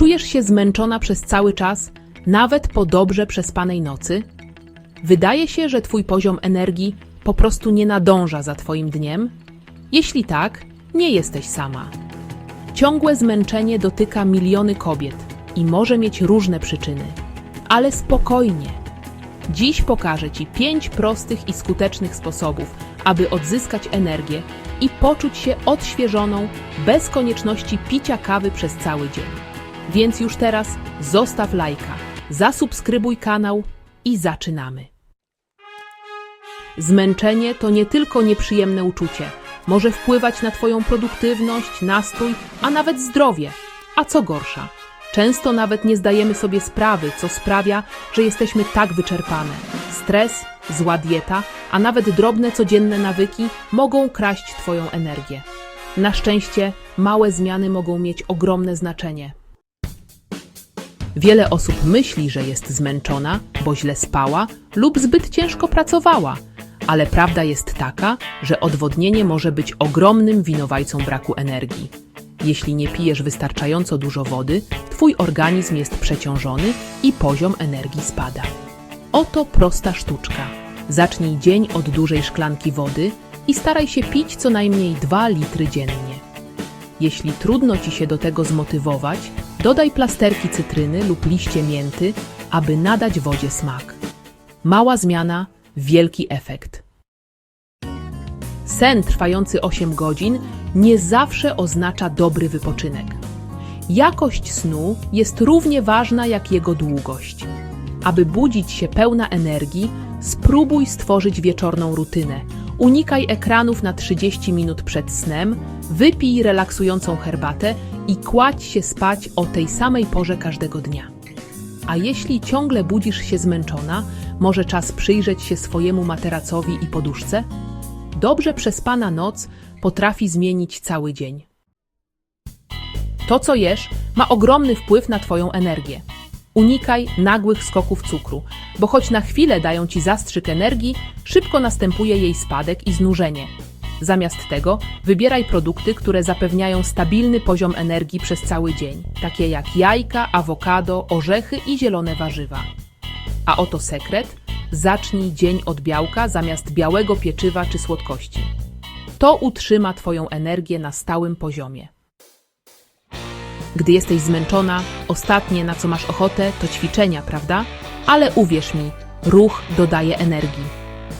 Czujesz się zmęczona przez cały czas, nawet po dobrze przespanej nocy? Wydaje się, że Twój poziom energii po prostu nie nadąża za Twoim dniem? Jeśli tak, nie jesteś sama. Ciągłe zmęczenie dotyka miliony kobiet i może mieć różne przyczyny. Ale spokojnie. Dziś pokażę Ci pięć prostych i skutecznych sposobów, aby odzyskać energię i poczuć się odświeżoną bez konieczności picia kawy przez cały dzień. Więc już teraz zostaw lajka, zasubskrybuj kanał i zaczynamy. Zmęczenie to nie tylko nieprzyjemne uczucie. Może wpływać na Twoją produktywność, nastrój, a nawet zdrowie. A co gorsza, często nawet nie zdajemy sobie sprawy, co sprawia, że jesteśmy tak wyczerpane. Stres, zła dieta, a nawet drobne codzienne nawyki mogą kraść Twoją energię. Na szczęście małe zmiany mogą mieć ogromne znaczenie. Wiele osób myśli, że jest zmęczona, bo źle spała lub zbyt ciężko pracowała, ale prawda jest taka, że odwodnienie może być ogromnym winowajcą braku energii. Jeśli nie pijesz wystarczająco dużo wody, twój organizm jest przeciążony i poziom energii spada. Oto prosta sztuczka. Zacznij dzień od dużej szklanki wody i staraj się pić co najmniej 2 litry dziennie. Jeśli trudno ci się do tego zmotywować, dodaj plasterki cytryny lub liście mięty, aby nadać wodzie smak. Mała zmiana, wielki efekt. Sen trwający 8 godzin nie zawsze oznacza dobry wypoczynek. Jakość snu jest równie ważna jak jego długość. Aby budzić się pełna energii, spróbuj stworzyć wieczorną rutynę. Unikaj ekranów na 30 minut przed snem, wypij relaksującą herbatę i kładź się spać o tej samej porze każdego dnia. A jeśli ciągle budzisz się zmęczona, może czas przyjrzeć się swojemu materacowi i poduszce? Dobrze przespana noc potrafi zmienić cały dzień. To, co jesz, ma ogromny wpływ na Twoją energię. Unikaj nagłych skoków cukru, bo choć na chwilę dają Ci zastrzyk energii, szybko następuje jej spadek i znużenie. Zamiast tego wybieraj produkty, które zapewniają stabilny poziom energii przez cały dzień, takie jak jajka, awokado, orzechy i zielone warzywa. A oto sekret: zacznij dzień od białka zamiast białego pieczywa czy słodkości. To utrzyma Twoją energię na stałym poziomie. Gdy jesteś zmęczona, ostatnie na co masz ochotę to ćwiczenia, prawda? Ale uwierz mi, ruch dodaje energii.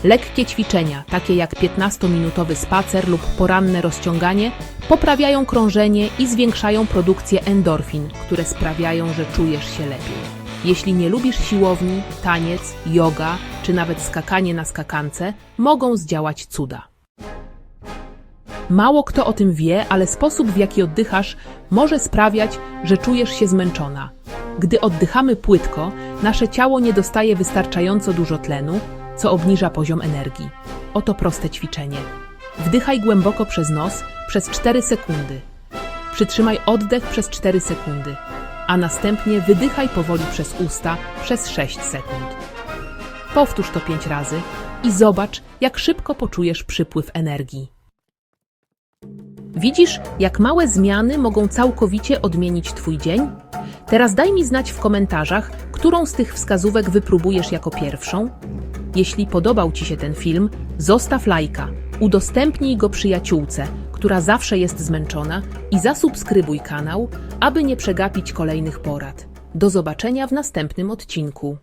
Lekkie ćwiczenia, takie jak 15-minutowy spacer lub poranne rozciąganie, poprawiają krążenie i zwiększają produkcję endorfin, które sprawiają, że czujesz się lepiej. Jeśli nie lubisz siłowni, taniec, yoga czy nawet skakanie na skakance, mogą zdziałać cuda. Mało kto o tym wie, ale sposób w jaki oddychasz może sprawiać, że czujesz się zmęczona. Gdy oddychamy płytko, nasze ciało nie dostaje wystarczająco dużo tlenu, co obniża poziom energii. Oto proste ćwiczenie. Wdychaj głęboko przez nos przez 4 sekundy. Przytrzymaj oddech przez 4 sekundy, a następnie wydychaj powoli przez usta przez 6 sekund. Powtórz to 5 razy i zobacz, jak szybko poczujesz przypływ energii. Widzisz, jak małe zmiany mogą całkowicie odmienić Twój dzień? Teraz daj mi znać w komentarzach, którą z tych wskazówek wypróbujesz jako pierwszą. Jeśli podobał Ci się ten film, zostaw lajka, udostępnij go przyjaciółce, która zawsze jest zmęczona i zasubskrybuj kanał, aby nie przegapić kolejnych porad. Do zobaczenia w następnym odcinku.